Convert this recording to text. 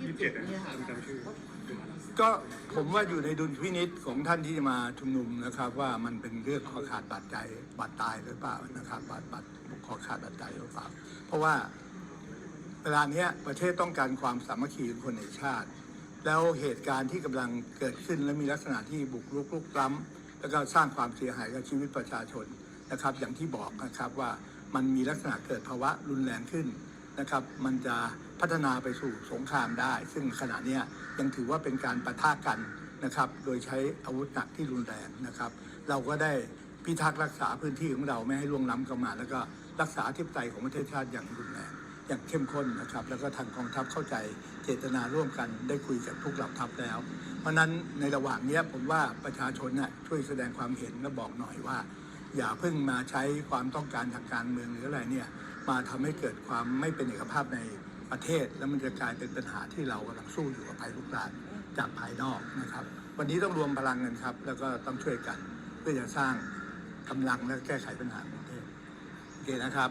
ยี่สิบเจ็ดเนี่ยค่ะจำชื่อก็ผมว่าอยู่ในดุลพินิษของท่านที่จะมาชุมนุมนะครับ ว่ามันเป็นเรื่องขอขาดบาดใจบาดตายหรือเปล่านะครับบาดบาดขอขาดบาดใจหรือเปล่า เพราะว่าเวลาเนี้ยประเทศต้องการความสามัคคีของคนในชาติ แล้วเหตุการณ์ที่กำลังเกิดขึ้นและมีลักษณะที่บุกรุกลุกล้ำแล้วก็สร้างความเสียหายกับชีวิตประชาชนนะครับ อย่างที่บอกนะครับว่ามันมีลักษณะเกิดภาวะรุนแรงขึ้น นะครับ มันจะพัฒนาไปสู่สงครามได้ ซึ่งขณะนี้ยังถือว่าเป็นการปะทะกันนะครับ โดยใช้อาวุธหนักที่รุนแรงนะครับ เราก็ได้พิทักษ์รักษาพื้นที่ของเราไม่ให้ล่วงล้ำเข้ามา แล้วก็รักษาอธิปไตยของประเทศชาติอย่างรุนแรงอย่างเข้มข้นนะครับ แล้วก็ทางกองทัพเข้าใจเจตนาร่วมกันได้คุยกับทุกเหล่าทัพแล้ว เพราะนั้นในระหว่างนี้ผมว่าประชาชนน่ะช่วยแสดงความเห็นและบอกหน่อยว่า อย่าเพิ่งมาใช้ความต้องการทางการเมืองหรืออะไรเนี่ย มาทำให้เกิดความไม่เป็นเอกภาพในประเทศ แล้วมันจะกลายเป็นปัญหาที่เรากำลังสู้อยู่กับภัยลุกรามจากภายนอกนะครับ วันนี้ต้องรวมพลังกันครับ แล้วก็ต้องช่วยกันเพื่อจะสร้างกำลังและแก้ไขปัญหาของประเทศโอเคนะครับ